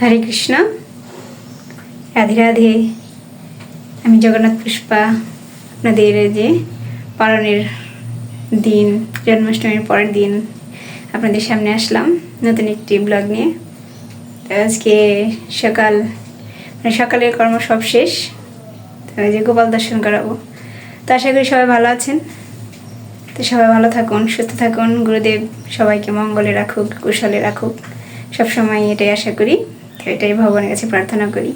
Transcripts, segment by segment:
হরে কৃষ্ণ। রাধে রাধে। আমি জগন্নাথ পুষ্পা, আপনাদের যে পালনের দিন, জন্মাষ্টমীর পরের দিন আপনাদের সামনে আসলাম নতুন একটি ব্লগ নিয়ে। আজকে সকাল মানে সকালের কর্ম সব শেষ। তো যে গোপাল দর্শন করাবো। তো আশা করি সবাই ভালো আছেন। তো সবাই ভালো থাকুন, সুস্থ থাকুন। গুরুদেব সবাইকে মঙ্গলে রাখুক, কুশলে রাখুক। সবসময় এটাই আশা করি। তো এটাই ভগবানের কাছে প্রার্থনা করি।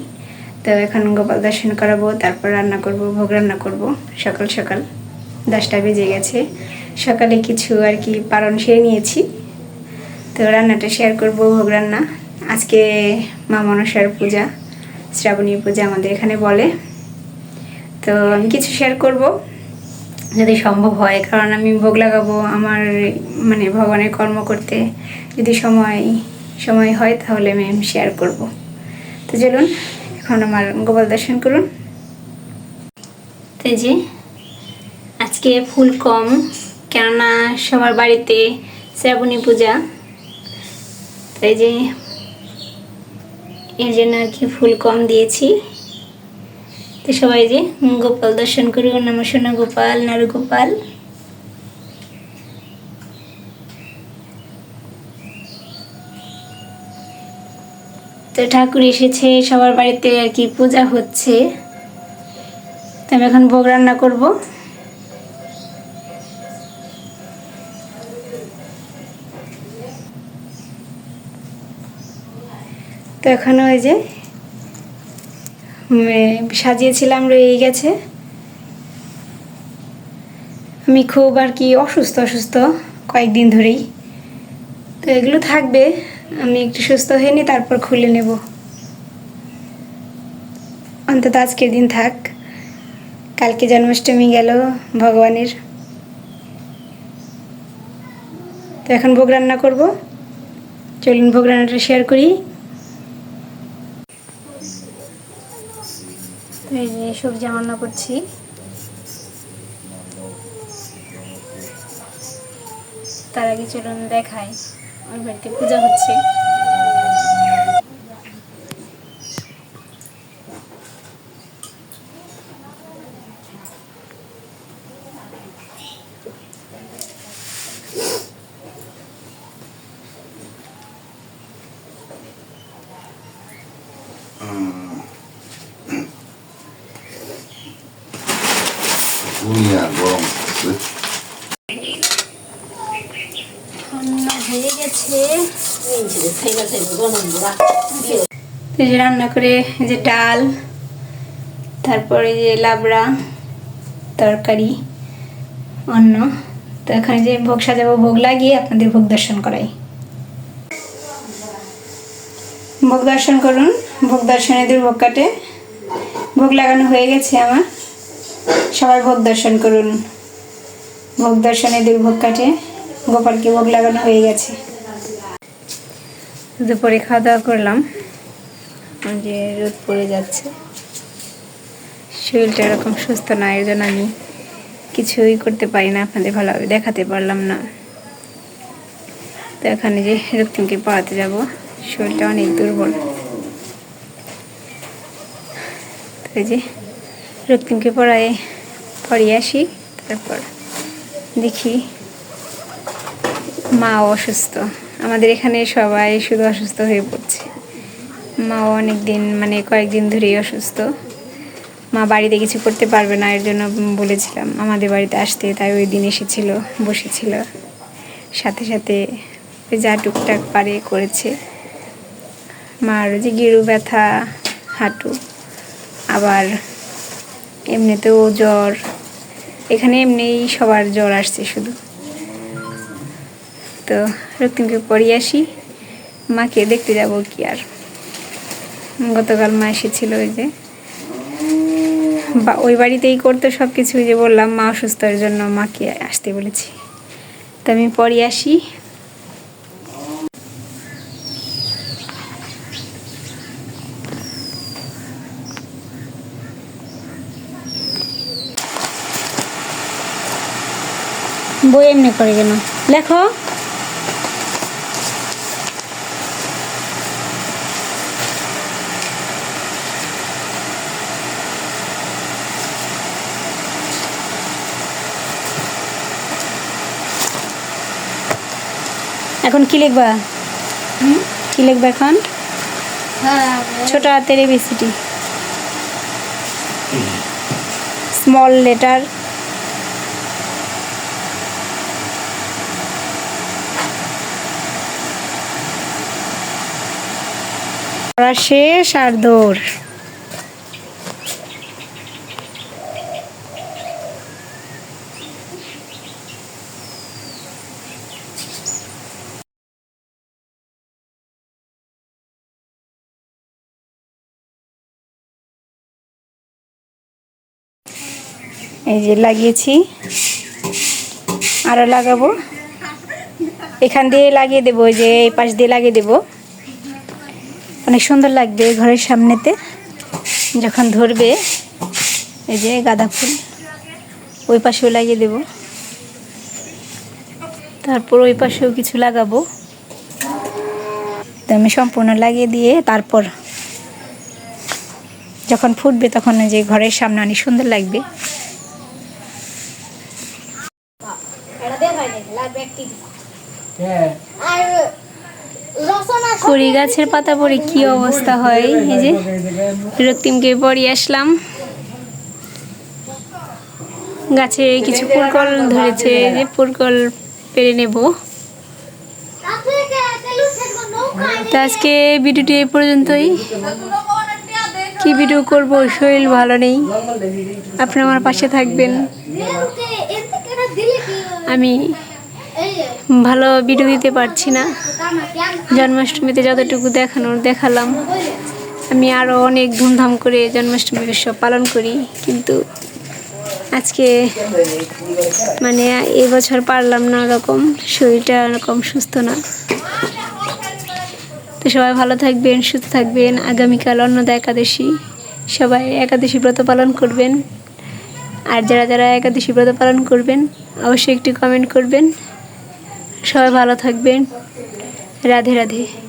তো এখন গোপাল দর্শন করাবো, তারপর রান্না করব, ভোগ রান্না করব। সকাল সকাল, দশটা বেজে গেছে। সকালে কিছু আর কি পালন সেরে নিয়েছি। তো রান্নাটা শেয়ার করব, ভোগ রান্না। আজকে মা মনসার পূজা, শ্রাবণী পূজা আমাদের এখানে বলে। তো আমি কিছু শেয়ার করব, যদি সম্ভব হয়। কারণ আমি ভোগ লাগাবো আমার মানে ভগবানের কর্ম করতে। যদি সময় সময় হয়, তাহলে আমি শেয়ার করব। তো চলুন, এখন আমার গোপাল দর্শন করুন। তো যে, আজকে ফুল কম, কেননা সবার বাড়িতে শ্রাবণী পূজা। তাই যে, এর জন্য আর কি ফুল কম দিয়েছি। তো সবাই যে, গোপাল দর্শন করুন, আমার সোনা গোপাল, নারু গোপাল। তো ঠাকুর এসেছে, সবার বাড়িতে আর কি পূজা হচ্ছে। তো আমি এখন ভোগ রান্না করব। তো এখন ওই যে সাজিয়েছিলাম, রয়ে গেছে। আমি খুব আর কি অসুস্থ অসুস্থ কয়েকদিন ধরেই। তো এগুলো থাকবে। আমি একটু সুস্থ হয়ে নি তারপর খুলে নেব। অন্তত আজকের দিন থাক। কালকে জন্মাষ্টমী গেল ভগবানের। তো এখন ভোগ রান্না করব। চলুন ভোগ রান্নাটা শেয়ার করি। সবজি রান্না করছি। তার আগে চলুন দেখাই। ওর বাড়িতে পূজা হচ্ছে উনিয়া গরম আছে রান্না এই যে রান্না করে যে ডাল, তারপরে যে লাবড়া, তরকারি, অন্ন। তো এখানে যে ভোগ সাজাবো, ভোগ লাগিয়ে আপনাদের ভোগ দর্শন করাই। ভোগ দর্শন করুন। ভোগ দর্শনে দিয়ে ভোগ কাটে। ভোগ লাগানো হয়ে গেছে আমার। সবাই ভোগ দর্শন করুন। ভোগ দর্শনে দুর্ভোগ কাটে। গোপালকে ভোগ লাগানো হয়ে গেছে। দুপুরে খাওয়া দাওয়া করলাম। যে রোদ পড়ে যাচ্ছে। শরীরটা এরকম সুস্থ না এর জন্য আমি কিছুই করতে পারি না, আপনাদের ভালোভাবে দেখাতে পারলাম না। তো এখানে যে রক্তিমকে পড়াতে যাব, শরীরটা অনেক দুর্বল। তো এই যে রক্তিমকে পড়ায়, পড়িয়ে আসি, তারপর দেখি মা অসুস্থ। আমাদের এখানে সবাই শুধু অসুস্থ হয়ে পড়ছে। মাও অনেক দিন মানে কয়েকদিন ধরেই অসুস্থ। মা বাড়িতে কিছু করতে পারবে না, এর জন্য বলেছিলাম আমাদের বাড়িতে আসতে, তাই ওই দিন এসেছিল, বসেছিল। সাথে সাথে যা টুকটাক পারে করেছে। মার যে গিরু ব্যথা, হাঁটু, আবার এমনিতেও জ্বর। এখানে এমনিই সবার জ্বর আসছে শুধু। তো রক্তিমকে পড়িয়ে আসি। মাকে দেখতে যাব কি আর। গতকাল মা এসেছিল ওই যে। বা, ওই বাড়িতেই করতো সব কিছু যে বললাম, মা অসুস্থের জন্য মাকে আসতে বলেছি। তো আমি পরে আসি। বই এমনি করে কেন লেখো। এখন কি লিখবা? কি লিখবা এখন? ছোট হাতের এবিসিডি স্মল লেটার। শেষ আর দৌড়। এই যে লাগিয়েছি। আরও লাগাবো। এখান দিয়ে লাগিয়ে দেবো যে এই পাশ দিয়ে লাগিয়ে দেবো। অনেক সুন্দর লাগবে ঘরের সামনেতে। যখন ধরবে, এই যে গাঁদা ফুল, ওই পাশেও লাগিয়ে দেব। তারপর ওই পাশেও কিছু লাগাবো। তো আমি সম্পূর্ণ লাগিয়ে দিয়ে তারপর যখন ফুটবে তখন যে ঘরের সামনে অনেক সুন্দর লাগবে। কড়ি গাছের পাতা পরে কি অবস্থা হয়? এই যে রক্তিমকে পরিয়ে আসলাম। গাছে কিছু পুরকল ধরেছে যে পুরকল পেরে নেব। তো আজকে ভিডিওটি এই পর্যন্তই। কি ভিডিও করব, শরীর ভালো নেই। আপনি আমার পাশে থাকবেন। আমি ভালো ভিডিও দিতে পারছি না। জন্মাষ্টমীতে যতটুকু দেখানোর দেখালাম। আমি আরও অনেক ধুমধাম করে জন্মাষ্টমী উৎসব পালন করি, কিন্তু আজকে মানে এবছর পারলাম না ওরকম, শরীরটা ওরকম সুস্থ না। তো সবাই ভালো থাকবেন, সুস্থ থাকবেন। আগামীকাল অন্নদা একাদশী, সবাই একাদশী ব্রত পালন করবেন। আর যারা যারা একাদশী ব্রত পালন করবেন, অবশ্যই একটি কমেন্ট করবেন। সবাই ভালো থাকবেন। রাধে রাধে।